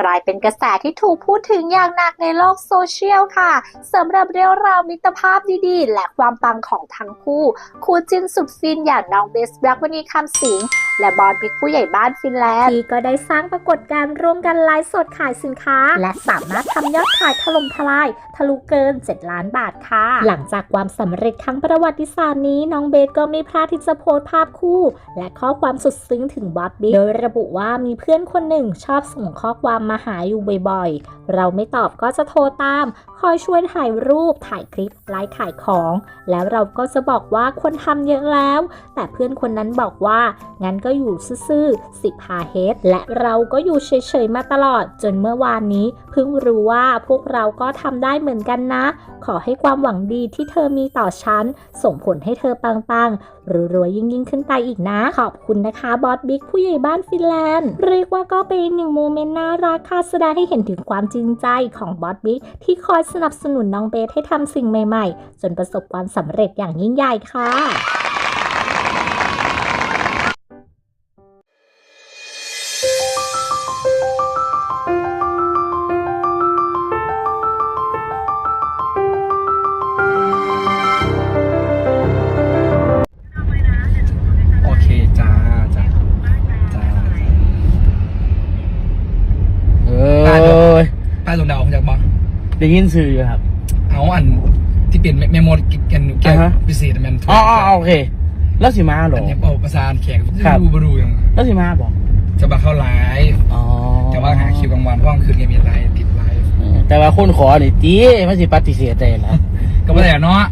กลายเป็นกระแสที่ถูกพูดถึงอย่างหนักในโลกโซเชียลค่ะสำหรับเรื่องราวมิตรภาพดีๆ และความปังของทั้งคู่ คู่จิ้นสุดฟินอย่างน้องเบสแบล็กวันนี้คำสิง และบอลบิ๊กผู้ใหญ่บ้านฟินแลนด์ที่ก็ได้สร้างปรากฏการณ์ร่วมกันไลฟ์สดขายสินค้า และสามารถทำยอดขายถล่มทลาย ทะลุเกิน 7 ล้านบาทค่ะ หลังจากความสำเร็จครั้งประวัติศาสตร์นี้น้องเบสก็ไม่พลาดที่จะโพสต์ภาพคู่ และข้อความสุดซึ้งถึงบอสบิ๊กโดยระบุว่ามีเพื่อนคนหนึ่งชอบส่งข้อความมาหาอยู่บ่อยๆ เราไม่ตอบก็จะโทรตาม คอยช่วยถ่ายรูปถ่ายคลิปไลฟ์ขายของ แล้วเราก็จะบอกว่าควรทำเยอะแล้ว แต่เพื่อนคนนั้นบอกว่างั้นก็็อยู่ซื่อๆสิบหาเฮดและเราก็อยู่เฉยๆมาตลอด จนเมื่อวานนี้เพิ่งรู้ว่าพวกเราก็ทำได้เหมือนกันนะ ขอให้ความหวังดีที่เธอมีต่อฉัน ส่งผลให้เธอปังๆรวยๆยิ่งๆขึ้นไปอีกนะ ขอบคุณนะคะบอสบิ๊กผู้ใหญ่บ้านฟินแลนด์เรียกว่าก็เป็นหนึ่งโมเมนต์น่ารักค่ะแสดงให้เห็นถึงความจริงใจของบอสบิ๊กที่คอยสนับสนุนน้องเบสให้ทำสิ่งใหม่ๆ จนประสบความสำเร็จอย่างยิ่งใหญ่ค่ะ ได้ยินสื่ออยู่ครับ เอาอันที่เป็นเมมโมรี่กันแกอ่าฮะ พิเศษมันอ๋ออ๋อโอเค แล้วสิมาเหรอ อันนี้เอาประสานแขกครับ ดูบรูยังแล้วสิมาบอกจะมาเข้าไลฟ์อ๋อแต่ว่าหาคิวกลางวันเพราะกลางคืนแกมีไลฟ์ติดไลฟ์แต่ว่าคนขอนี่ตีมันสิปฏิเสธได้ละก็ไม่ได้อะเนาะ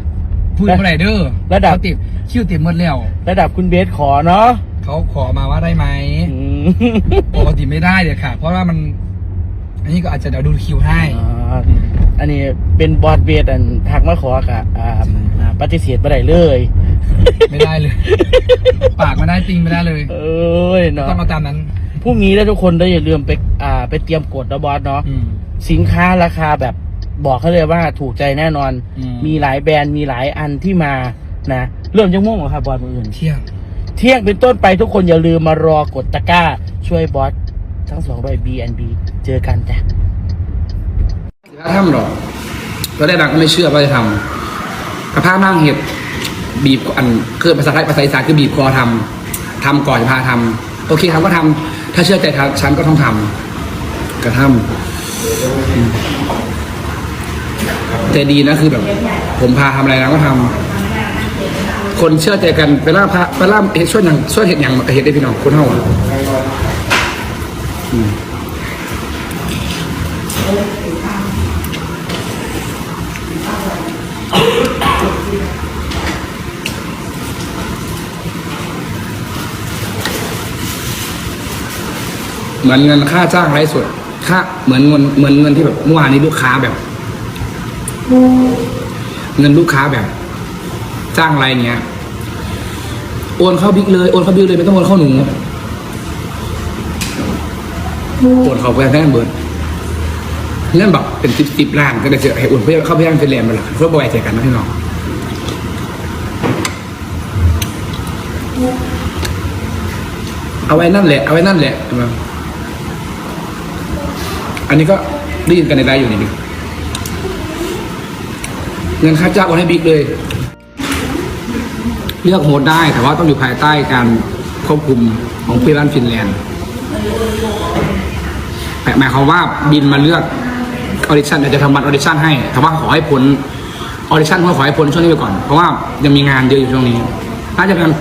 พูดไม่ได้เด้อระดับ เขาติดคิวติดหมดแล้ว ระดับคุณเบสขอเนาะเขาขอมาว่าได้ไหม อืมปกติไม่ได้เดี๋ยวค่ะ เพราะว่ามัน อันนี้ก็อาจจะเดี๋ยวดูคิวให้อ๋ออันนี้เป็นบอสเบสอันทักมาขอกะอ่าอ่าปฏิเสธไม่ได้เลย ไม่ได้เลย ปากไม่ได้ติงไม่ได้เลย เอ้ยเนาะต้องเอาตามนั้น พรุ่งนี้แล้วทุกคนได้อย่าลืมไปอ่าไปเตรียมกดนะบอสเนาะ อืม สินค้าราคาแบบบอกเขาเลยว่าถูกใจแน่นอน อืม มีหลายแบรนด์มีหลายอันที่มานะเริ่มจังม่วงเหรอครับบอสมืออื่น เที่ยง เที่ยงเป็นต้นไปทุกคนอย่าลืมมารอกดตะกร้า ช่วยบอส ทั้งสองด้วย B&B เจอกันจ้ะถ้าทำหรอตอนแรกเราก็ไม่เชื่อว่าจะทำกระพานั่งเห็ดบีบอันคือภาษาไทยภาษาอีสานคือบีบคอทำทำก่อนจะพาทำโอเคทำก็ทำถ้าเชื่อใจทำฉันก็ต้องทำก็ทำอืมแต่ดีนะคือแบบ ผมพาทำอะไรนะก็ทำคนเชื่อใจกันไปล่าพระไปล่าเห็ดช่วยอย่างช่วยเห็ดอย่างเห็ดได้พี่น้องคนเท่าอะ เหมือนเงินค่าจ้างไร้สดค่าเหมือนเงินเหมือนเงินที่แบบเมื่อวานนี้ลูกค้าแบบ เงินลูกค้าแบบ จ้างอะไรเงี้ย โอนเข้าบิ๊กเลย โอนเข้าบิ๊กเลยไม่ต้องโอนเข้าหนู โอนเข้าไปแค่เบิร์ดเรื่องแบบเป็นสิบสิบล้านก็ได้เจอให้โอนเพื่อเข้าไปยังเป็นแรมไปละเพื่อบ่อยใจกันนะพี่น้องเอาไว้นั่นแหละเอาไว้นั่นแหละใช่ไหมอันนี้ก็ได้ยินกันในไลฟ์อยู่นี่ดิเงินค่าจ้างโอนให้บิ๊กเลย เลือกโฮสต์ได้แต่ว่าต้องอยู่ภายใต้การควบคุมของฟิลันฟินแลนด์ หมายความว่าบินมาเลือกออดิชั่นเดี๋ยวจะทำบัตรออดิชั่นให้แต่ว่าขอให้พ้นออดิชั่นเพื่อขอให้พ้นช่วงนี้ไปก่อน เพราะว่ายังมีงานเยอะอยู่ช่วงนี้น่าจะเป็น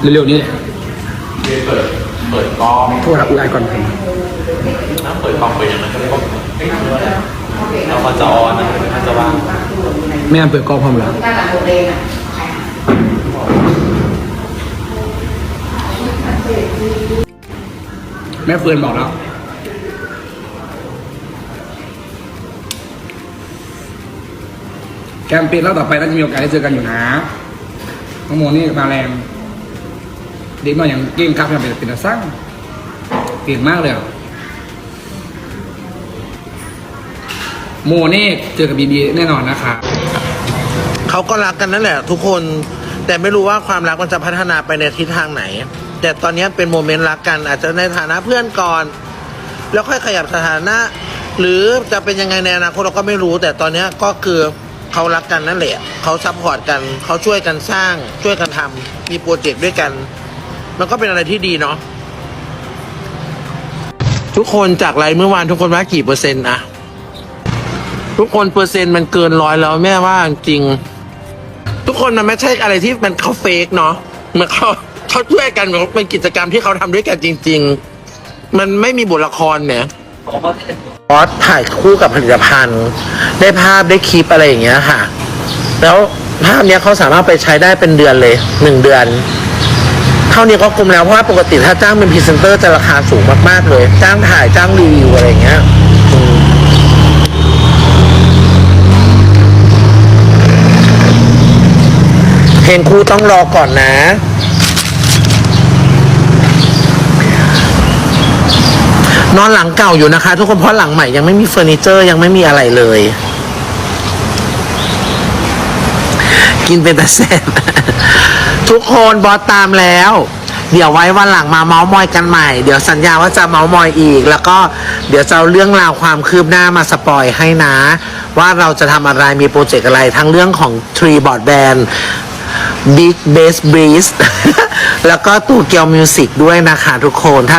เร็วๆนี้แหละเปิดเปิดกล้องโทษนะอุ้ยไอก่อนผมถ้าเปิดกล้องไปอย่างนั้นก็แล้วเขาจะออนนะเขาจะว่างแม่เปิดกล้องพร้อมแล้วแม่เฟิร์นบอกแล้ว แคมเปญแล้วต่อไปน่าจะมีโอกาสได้เจอกันอยู่นะน้งโมนี่มาแรงเด็กน้อยอย่างเก่งครับเป็นเป็นตาสร้างเก่งมากเลยโมนี่เจอกับบีบีแน่นอนนะคะเขาก็รักกันนั่นแหละ ทุกคนแต่ไม่รู้ว่าความรักมันจะพัฒนาไปในทิศทางไหน แต่ตอนนี้เป็นโมเมนต์รักกัน อาจจะในฐานะเพื่อนก่อน แล้วค่อยขยับสถานะ หรือจะเป็นยังไงในอนาคตเราก็ไม่รู้ แต่ตอนนี้ก็คือ เขารักกันนั่นแหละเขาซัพพอร์ตกันเขาช่วยกันสร้าง ช่วยกันทำมีโปรเจกต์ด้วยกัน มันก็เป็นอะไรที่ดีเนาะทุกคนจากไลฟ์เมื่อวานทุกคนว่ากี่เปอร์เซ็นต์อะทุกคนเปอร์เซ็นต์มันเกินร้อยแล้วแม่ว่าจริง ทุกคนมันไม่ใช่อะไรที่มันเขาเฟกเนาะเมือนเขาเขาช่วยกันเป็นกิจกรรมที่เขาทำด้วยกันจริง ๆ มันไม่มีบทละครเนี่ย บอสถ่ายคู่กับผลิตภัณฑ์ ได้ภาพได้คลิปอะไรอย่างเงี้ยค่ะ แล้วภาพเนี้ยเขาสามารถไปใช้ได้เป็นเดือนเลยหนึ่งเดือน เท่านี้ก็คุ้มแล้วเพราะว่าปกติถ้าจ้างเป็นพรีเซนเตอร์จะราคาสูงมากๆเลย จ้างถ่ายจ้างรีวิวอะไรอย่างเงี้ยเพลงคู่ต้องรอก่อนนะ นอนหลังเก่าอยู่นะคะ ทุกคนเพราะหลังใหม่ยังไม่มีเฟอร์นิเจอร์ยังไม่มีอะไรเลย กินเป็นตาแซ่บทุกคนบอสตามแล้ว เดี๋ยวไว้วันหลังมาเมาส์มอยกันใหม่ เดี๋ยวสัญญาว่าจะเมาส์มอยอีก แล้วก็เดี๋ยวจะเอาเรื่องราวความคืบหน้ามาสปอยให้นะ ว่าเราจะทำอะไรมีโปรเจกต์อะไรทั้งเรื่องของ Tree Board Band Big Bass Breeze แล้วก็ตูเกียวมิวสิกด้วยนะคะทุกคนถ้า